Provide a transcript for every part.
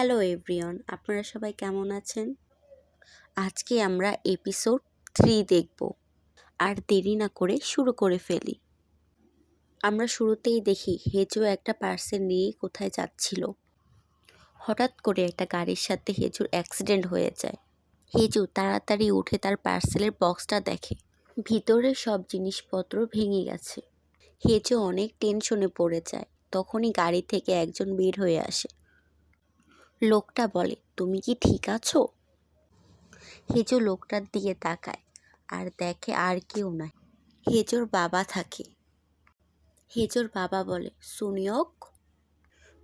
Hello everyone আপনারা সবাই কেমন আছেন? আজকে আমরা এপিসোড থ্রি দেখব। আর দেরি না করে শুরু করে ফেলি। আমরা শুরুতেই দেখি, হেজো একটা পার্সেল নিয়ে কোথায় যাচ্ছিল। হঠাৎ করে একটা গাড়ির সাথে হেজুর অ্যাক্সিডেন্ট হয়ে যায়। হেজু তাড়াতাড়ি উঠে তার পার্সেলের বক্সটা দেখে। ভিতরে সব জিনিসপত্র ভেঙে গেছে। হেজো অনেক টেনশনে পড়ে যায়। তখনই গাড়ি থেকে একজন বের হয়ে আসে। লোকটা বলে, তুমি কি ঠিক আছো? হেজো লোকটার দিকে তাকায় আর দেখে আর কেউ নাই। হেজোর বাবা থাকে। হেজোর বাবা বলে সুনিয়ক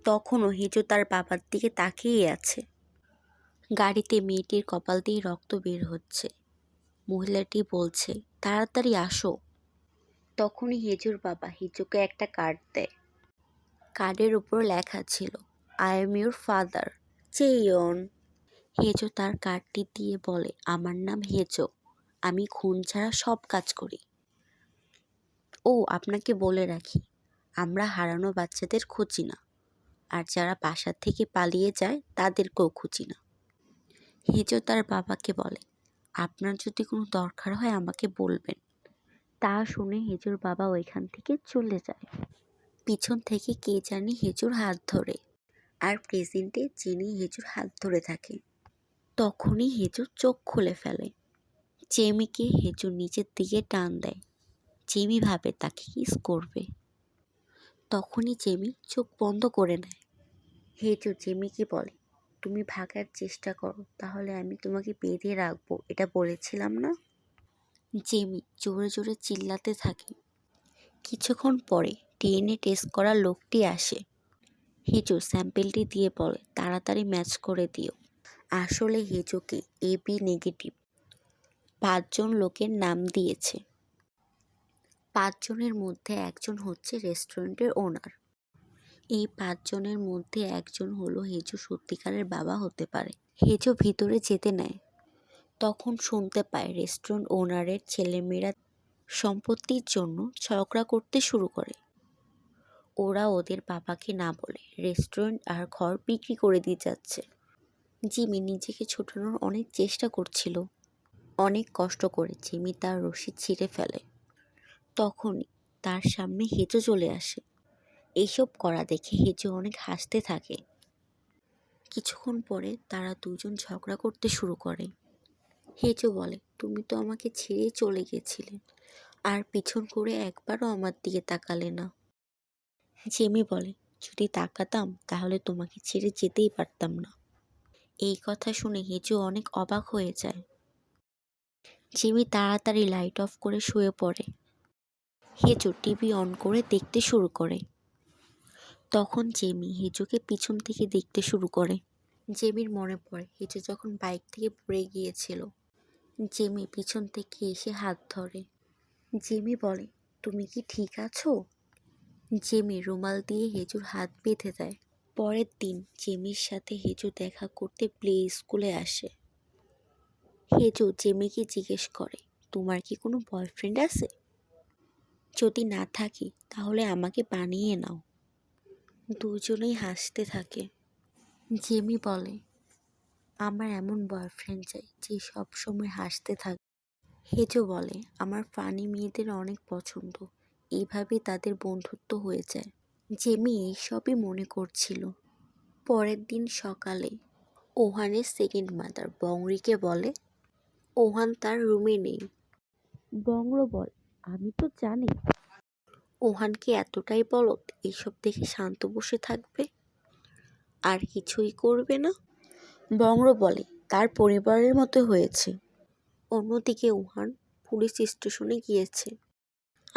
তখনও হেজো তার বাবার দিকে তাকিয়ে আছে। গাড়িতে মেয়েটির কপাল দিয়ে রক্ত বের হচ্ছে। মহিলাটি বলছে, তাড়াতাড়ি আসো। তখনই হেজুর বাবা হেজোকে একটা কার্ড দেয়। কার্ডের উপর লেখা ছিল আই এম ইউর ফাদার চেয়ন। হেজো তার কার্ডটি দিয়ে বলে, আমার নাম হেজো, আমি খুন ছাড়া সব কাজ করি। ও, আপনাকে বলে রাখি, আমরা হারানো বাচ্চাদের খুঁজি না, আর যারা বাসা থেকে পালিয়ে যায়, তাদেরকেও খুঁজি না। হেজো তার বাবাকে বলে, আপনার যদি কোনো দরকার হয়, আমাকে বলবেন। তা শুনে হেজুর বাবা ওইখান থেকে চলে যায়। পিছন থেকে কে জানি হেজুর হাত ধরে। আর প্রেজেন্টে চিনি হেজুর হাত ধরে থাকে তখনই হেজুর চোখ খুলে ফেলে। চেমিকে হেজুর নিচের দিকে টান দেয়। চেমি ভাবে তাকে কিস করবে। তখনই চেমি চোখ বন্ধ করে নেয়। হেজু চেমিকে বলে, তুমি ভাগার চেষ্টা করো, তাহলে আমি তোমাকে বেঁধে রাখব, এটা বলেছিলাম না? জেমি জোরে জোরে চিল্লাতে থাকে। কিছুক্ষণ পরে ডিএনএ টেস্ট করা লোকটি আসে। হেজো স্যাম্পেলটি দিয়ে বলে, তাড়াতাড়ি ম্যাচ করে দিও। আসলে হেজোকে এ বি নেগেটিভ। পাঁচজন লোকের নাম দিয়েছে। পাঁচজনের মধ্যে একজন হচ্ছে রেস্টুরেন্টের ওনার। এই পাঁচজনের মধ্যে একজন হলো হেজো সত্যিকারের বাবা হতে পারে। হেজো ভিতরে যেতে নেয়। তখন শুনতে পায় রেস্টুরেন্ট ওনারের ছেলেমেয়েরা সম্পত্তির জন্য ঝগড়া করতে শুরু করে। ওরা ওদের বাবাকে না বলে রেস্টুরেন্ট আর ঘর বিক্রি করে দিয়ে যাচ্ছে। জিমি নিজেকে ছোটানোর অনেক চেষ্টা করছিল। অনেক কষ্ট করে জিমি তার রশি ছিঁড়ে ফেলে। তখনই তার সামনে হেঁচো চলে আসে। এইসব করা দেখে হেঁচো অনেক হাসতে থাকে। কিছুক্ষণ পরে তারা দুজন ঝগড়া করতে শুরু করে। হেঁচো বলে, তুমি তো আমাকে ছেড়ে চলে গেছিলে। আর পিছন করে একবারও আমার দিকে তাকালে না। জেমি বলে, যদি তাকাতাম, তাহলে তোমাকে ছেড়ে যেতেই পারতাম না। এই কথা শুনে হেজু অনেক অবাক হয়ে যায়। জেমি তাড়াতাড়ি লাইট অফ করে শুয়ে পড়ে। হেজু টিভি অন করে দেখতে শুরু করে। তখন জেমি হেজুকে পিছন থেকে দেখতে শুরু করে। জেমির মনে পড়ে, হেজু যখন বাইক থেকে পড়ে গিয়েছিল, জেমি পিছন থেকে এসে হাত ধরে। জেমি বলে, তুমি কি ঠিক আছো? জেমি রুমাল দিয়ে হেজুর হাত বেঁধে দেয়। পরের দিন জেমির সাথে হেজু দেখা করতে প্লে স্কুলে আসে। হেজু জেমিকে জিজ্ঞেস করে, তোমার কি কোনো বয়ফ্রেন্ড আছে? যদি না থাকি, তাহলে আমাকে বানিয়ে নাও। দুজনেই হাসতে থাকে। জেমি বলে, আমার এমন বয়ফ্রেন্ড চাই যে সবসময় হাসতে থাকে। হেজো বলে, আমার ফানি মেয়েদের অনেক পছন্দ। এইভাবে তাদের বন্ধুত্ব হয়ে যায়। জেমি এইসবই মনে করছিল। পরের দিন সকালে ওহানের সেকেন্ড মাদার বংরিকে বলে, ওহান তার রুমে নেই। বংর বল, আমি তো জানি। ওহানকে এতটাই বলত এইসব দেখে শান্ত বসে থাকবে? আর কিছুই করবে না? বংর বলে, তার পরিবারের মতো হয়েছে। অন্যদিকে ওহান পুলিশ স্টেশনে গিয়েছে।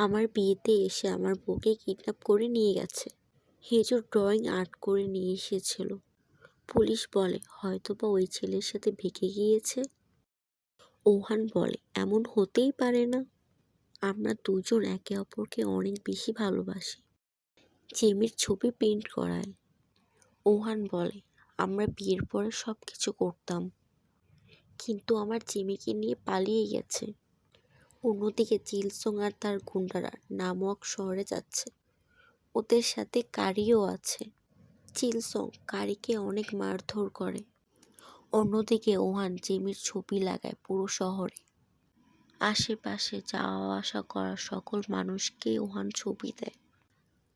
আমার বিয়েতে এসে আমার বউকে কিডন্যাপ করে নিয়ে গেছে। হেজুর ড্রয়িং আর্ট করে নিয়ে এসেছিল। পুলিশ বলে হয়তো বা ওই ছেলের সাথে ভেগে গিয়েছে। ওহান বলে, এমন হতেই পারে না। আমরা দুজন একে অপরকে অনেক বেশি ভালোবাসি। জেমির ছবি প্রিন্ট করায়। ওহান বলে, আমরা বিয়ের পরে সব কিছু করতাম। কিন্তু আমার জেমিকে নিয়ে পালিয়ে গেছে। অন্যদিকে জিলসং আর তার গুন্ডারা নামক শহরে যাচ্ছে। ওদের সাথে কারিও আছে। চিলসং কারিকে অনেক মারধর করে। অন্যদিকে ওহান জিমির ছবি লাগায় পুরো শহরে। আশেপাশে যাওয়া আসা করা সকল মানুষকে ওহান ছবি দেয়।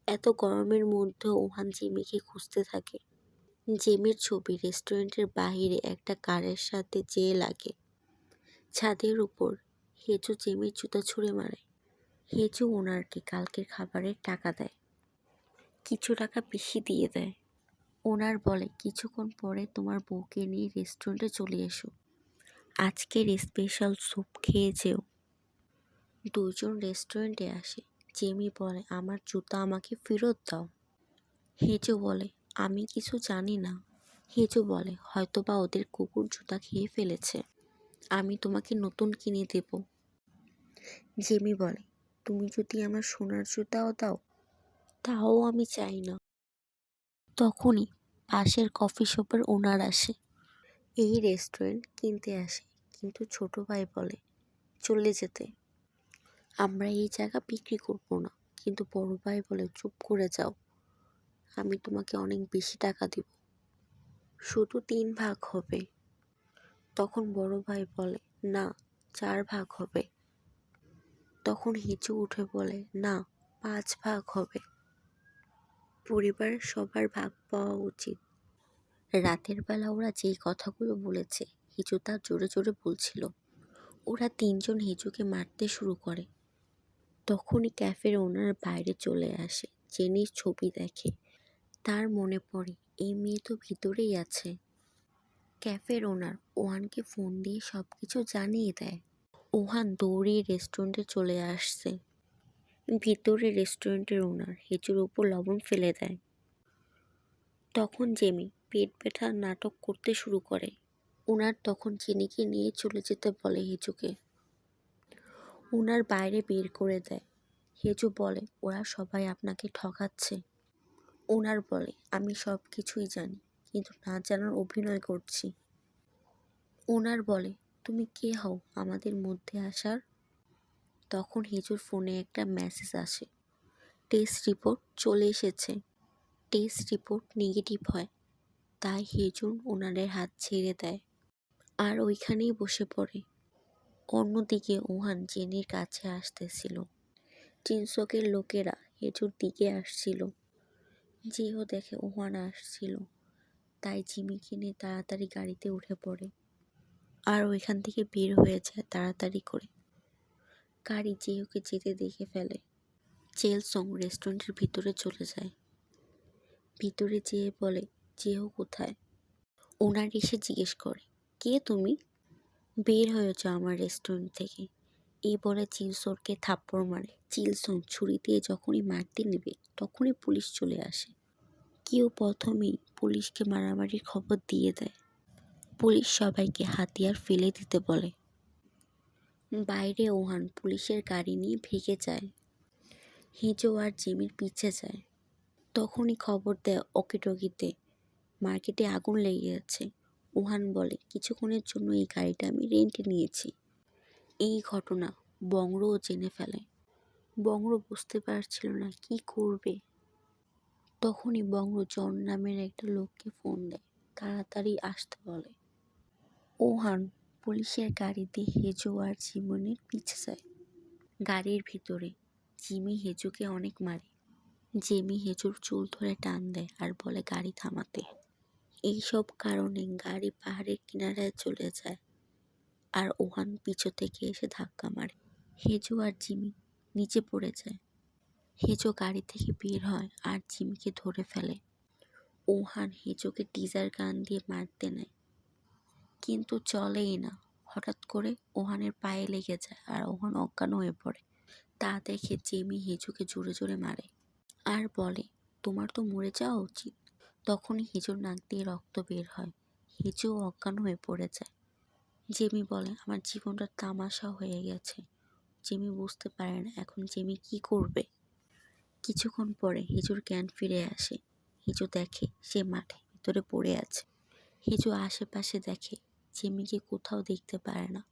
এত গরমের মধ্যে ওহান জিমিকে খুঁজতে থাকে। জেমির ছবি রেস্টুরেন্টের বাহিরে একটা কারের সাথে যেয়ে লাগে। ছাদের উপর হেজু জেমির জুতা ছুঁড়ে মারে। হেজু ওনারকে কালকের খাবারের টাকা দেয়। কিছু টাকা বেশি দিয়ে দেয়। ওনার বলে, কিছুক্ষণ পরে তোমার বউকে নিয়ে রেস্টুরেন্টে চলে এসো। আজকের স্পেশাল স্যুপ খেয়ে যেও। দুজন রেস্টুরেন্টে আসে। জেমি বলে, আমার জুতা আমাকে ফেরত দাও। হেজো বলে, আমি কিছু জানি না। হেজো বলে, হয়তোবা ওদের কুকুর জুতা খেয়ে ফেলেছে। আমি তোমাকে নতুন কিনে দেব। জেমি বলে, তুমি যদি আমার সোনার জুতাও দাও, তাও আমি চাই না। তখনই পাশের কফি শপের ওনার আসে। এই রেস্টুরেন্ট কিনতে আসে, কিন্তু ছোট ভাই বলে, চলে যেতে। আমরা এই জায়গা বিক্রি করব না, কিন্তু বড় ভাই বলে, চুপ করে যাও। আমি তোমাকে অনেক বেশি টাকা দিব। শুধু তিন ভাগ হবে। তখন বড় ভাই বলে, না, চার ভাগ হবে। তখন হিচু উঠে বলে, না, পাঁচ ভাগ হবে। পরিবারের সবার ভাগ পাওয়া উচিত। রাতের বেলা ওরা যেই কথাগুলো বলেছে, হিচু তা জোরে জোরে বলছিল। ওরা তিনজন হিচুকে মারতে শুরু করে। তখনই ক্যাফের ওনার বাইরে চলে আসে জেনির ছবি দেখে। তার মনে পড়ে, এই মেয়ে তো ভিতরেই আছে। ক্যাফের ওনার ওয়ানকে ফোন দিয়ে সব কিছু জানিয়ে দেয়। ওহান দৌড়িয়ে রেস্টুরেন্টে চলে আসছে। ভিতরে রেস্টুরেন্টের ওনার হেঁচুর ওপর লবণ ফেলে দেয়। তখন জেমি পেট ব্যথার নাটক করতে শুরু করে। ওনার তখন চিনিকে নিয়ে চলে যেতে বলে হেঁচুকে ওনার বাইরে বের করে দেয়। হেজু বলে, ওরা সবাই আপনাকে ঠকাচ্ছে। ওনার বলে, আমি সব কিছুই জানি, কিন্তু না জানার অভিনয় করছি। ওনার বলে তুমি কে হও আমাদের মধ্যে আসার? তখন হেজুর ফোনে একটা মেসেজ আসে। টেস্ট রিপোর্ট চলে এসেছে। টেস্ট রিপোর্ট নেগেটিভ হয়। তাই হেজুর ওনাদের হাত ছেড়ে দেয়। আর ওইখানেই বসে পড়ে। অন্যদিকে ওহান জেনের কাছে আসতেছিল। চিনসকের লোকেরা হেজুর দিকে আসছিল। যেও দেখে ওহান আসছিল। তাই জিমিকে নিয়ে তাড়াতাড়ি গাড়িতে উঠে পড়ে। আর ওইখান থেকে বের হয়ে যায় তাড়াতাড়ি করে। গাড়ি জেহুকে যেতে দেখে ফেলে চেলসং রেস্টুরেন্টের ভিতরে চলে যায়। ভিতরে যেয়ে বলে জেহু কোথায়? ওনার এসে জিজ্ঞেস করে, কে তুমি? বের হয়েছ আমার রেস্টুরেন্ট থেকে। এই বলে চিলসোরকে থাপ্পড় মারে। চিলসন ছুরি দিয়ে যখনই মারতে নেবে, তখনই পুলিশ চলে আসে। কেউ প্রথমেই পুলিশকে মারামারির খবর দিয়ে দেয়। পুলিশ সবাইকে হাতিয়ার ফেলে দিতে বলে। বাইরে ওহান পুলিশের গাড়ি নিয়ে ভেগে যায়। হেঁচো আর জিমির পিছে যায়। তখনই খবর দেয় অকিটকিতে মার্কেটে আগুন লেগে গেছে ওহান বলে, কিছুক্ষণের জন্য এই গাড়িটা আমি রেন্টে নিয়েছি। এই ঘটনা বংরও জেনে ফেলে। বংর বুঝতে পারছিল না কি করবে? তখনই বংর জন নামের একটা লোককে ফোন দেয়। তাড়াতাড়ি আসতে বলে। ওহান পুলিশের গাড়িতে হেজো আর জিমনের পিছে যায়। গাড়ির ভিতরে জিমি হেজুকে অনেক মারে। জেমি হেজুর চুল ধরে টান দেয় আর বলে, গাড়ি থামাতে। এইসব কারণে গাড়ি পাহাড়ের কিনারায় চলে যায় আর ওহান পিছু থেকে এসে ধাক্কা মারে। হেজো আর জিমি নিচে পড়ে যায়। হেজো গাড়ি থেকে বের হয় আর জিমিকে ধরে ফেলে। ওহান হেজোকে টিজার গান দিয়ে মারতে নেয়। কিন্তু চলেই না। হঠাৎ করে ওহানের পায়ে লেগে যায় আর ওহান অজ্ঞান হয়ে পড়ে। তা দেখে জেমি হেজুকে জোরে জোরে মারে। আর বলে, তোমার তো মরে যাওয়া উচিত। তখনই হেজুর নাক দিয়ে রক্ত বের হয়। হেজু অজ্ঞান হয়ে পড়ে যায়। জেমি বলে, আমার জীবনটা তামাশা হয়ে গেছে। জেমি বুঝতে পারে না এখন জেমি কি করবে? কিছুক্ষণ পরে হিজুর জ্ঞান ফিরে আসে। হিজু দেখে সে মাঠে ভিতরে পড়ে আছে। হিজু আশেপাশে দেখে জেমিকে কোথাও দেখতে পারে না।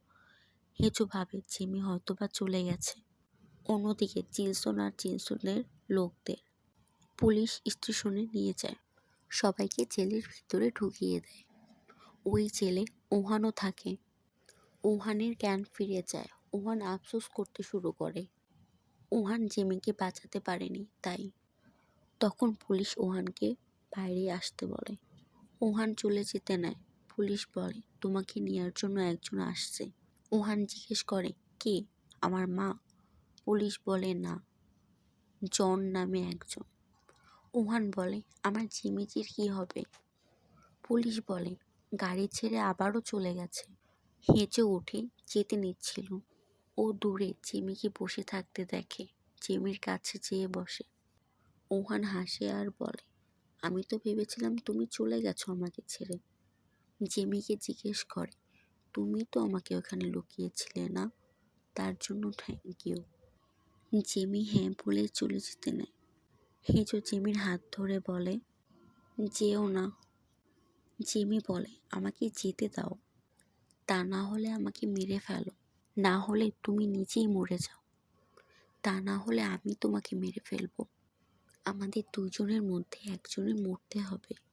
হেজু ভাবে জেমি হয়তোবা চলে গেছে। অন্যদিকে চিলসন আর চিলসনের লোকদের পুলিশ স্টেশনে নিয়ে যায়। সবাইকে জেলের ভিতরে ঢুকিয়ে দেয়। ওই জেলে ওহানও থাকে। ওহানের জ্ঞান ফিরে যায়। ওহান আফসোস করতে শুরু করে। ওহান জিমিকে বাঁচাতে পারেনি, তাই। তখন পুলিশ ওহানকে বাইরে আসতে বলে। ওহান চলে যেতে নেয়। পুলিশ বলে, তোমাকে নেওয়ার জন্য একজন আসছে। ওহান জিজ্ঞেস করে, কে? আমার মা। পুলিশ বলে, না, জন নামে একজন। ওহান বলে, আমার জিমিজির কি হবে? পুলিশ বলে, গাড়ি ছেড়ে আবারও চলে গেছে। হেঁচে উঠে যেতে নিচ্ছিল। ও দূরে জিমিকে বসে থাকতে দেখে, জিমির কাছে যেয়ে বসে। ওহান হাসে আর বলে, আমি তো ভেবেছিলাম তুমি চলে গেছো আমাকে ছেড়ে। জেমিকে জিজ্ঞেস করে, তুমি তো আমাকে ওখানে লুকিয়েছিলে না? তার জন্য থ্যাংক ইউ জেমি হ্যাঁ বলে চলে যেতে নেয়। হেজো জেমির হাত ধরে বলে, যেও না। জেমি বলে, আমাকে যেতে দাও। তা না হলে আমাকে মেরে ফেলো। না হলে তুমি নিজেই মরে যাও। তা না হলে আমি তোমাকে মেরে ফেলব। আমাদের দুজনের মধ্যে একজনের মরতে হবে।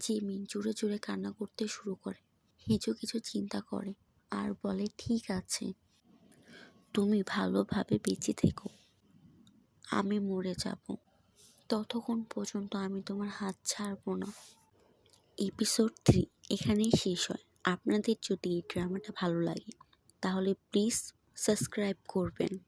জিমি জোরে জোরে কান্না করতে শুরু করে। হিজো কিছু চিন্তা করে আর বলে, ঠিক আছে। তুমি ভালোভাবে বেঁচে থেকো। আমি মরে যাব। ততক্ষণ পর্যন্ত আমি তোমার হাত ছাড়বো না। এপিসোড থ্রি এখানেই শেষ হয়। আপনাদের যদি এই ড্রামাটা ভালো লাগে, তাহলে প্লিজ সাবস্ক্রাইব করবেন।